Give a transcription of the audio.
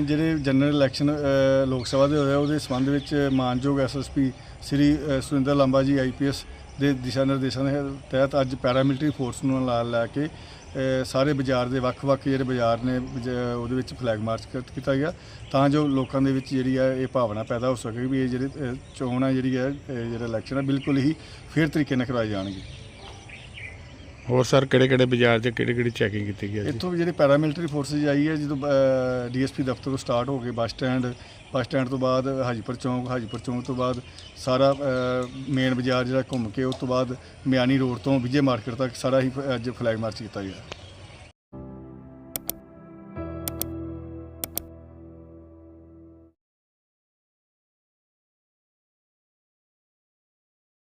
ਜਿਹੜੇ general election ਅ, ਲੋਕ ਸਭਾ ਦੇ ਹੋਇਆ ਉਹਦੇ ਸੰਬੰਧ ਵਿੱਚ ਮਾਨਯੋਗ ਐਸਐਸਪੀ ਸ੍ਰੀ ਅ, ਸੁਰਿੰਦਰ ਲਾਂਬਾ ਜੀ ਆਈਪੀਐਸ ਦੇ ਦਿਸ਼ਾ ਨਿਰਦੇਸ਼ਾਂ ਦੇ ਤਹਿਤ ਅੱਜ ਪੈਰਾਮਿਲਟਰੀ ਫੋਰਸ ਨੂੰ ਨਾਲ ਲੈ ਕੇ ਅ, ਸਾਰੇ ਬਾਜ਼ਾਰ ਦੇ ਵੱਖ-ਵੱਖ ਜਿਹੜੇ ਬਾਜ਼ਾਰ ਨੇ ਬਜ- ਉਹਦੇ ਵਿੱਚ ਫਲੈਗ ਮਾਰਚ ਕ- ਕੀਤਾ ਗਿਆ। ਤਾਂ ਜੋ ਲੋਕਾਂ ਦੇ ਵਿੱਚ ਜਿਹੜੀ ਹੈ ਇਹ ਭਾਵਨਾ ਪੈਦਾ ਹੋ ਸਕੇ ਵੀ ਇਹ ਜਿਹੜੇ ਅ, ਚੋਣ ਆ ਜਿਹੜੀ ਹੈ ਇਹ ਜਿਹੜਾ ਇਲੈਕਸ਼ਨ ਆ ਬਿਲਕੁਲ ਹੀ ਫੇਅਰ ਤਰੀਕੇ ਨਾਲ ਕਰਵਾਏ ਜਾਣਗੇ। ਹੋਰ ਸਰ, ਕਿਹੜੇ ਕਿਹੜੇ ਬਾਜ਼ਾਰ 'ਚ ਕਿਹੜੀ ਕਿਹੜੀ ਚੈਕਿੰਗ ਕੀਤੀ ਗਈ ਹੈ ਜੀ? ਇੱਥੋਂ ਵੀ ਜਿਹੜੇ ਪੈਰਾਮਿਲਟਰੀ ਫੋਰਸਿਸ ਆਈ ਹੈ, ਜਦੋਂ ਡੀਐਸਪੀ ਦਫ਼ਤਰ ਤੋਂ ਸਟਾਰਟ ਹੋ ਕੇ ਬੱਸ ਸਟੈਂਡ ਬੱਸ ਸਟੈਂਡ ਤੋਂ ਬਾਅਦ ਹਾਜੀਪੁਰ ਚੌਂਕ ਹਾਜੀਪੁਰ ਚੌਂਕ ਤੋਂ ਬਾਅਦ ਸਾਰਾ ਮੇਨ ਬਾਜ਼ਾਰ ਜਿਹੜਾ ਘੁੰਮ ਕੇ, ਉਸ ਤੋਂ ਬਾਅਦ ਮਿਆਨੀ ਰੋਡ ਤੋਂ ਵਿਜੇ ਮਾਰਕੀਟ ਤੱਕ ਸਾਰਾ ਹੀ ਫ- ਅੱਜ ਫਲੈਗ ਮਾਰਚ ਕੀਤਾ ਗਿਆ।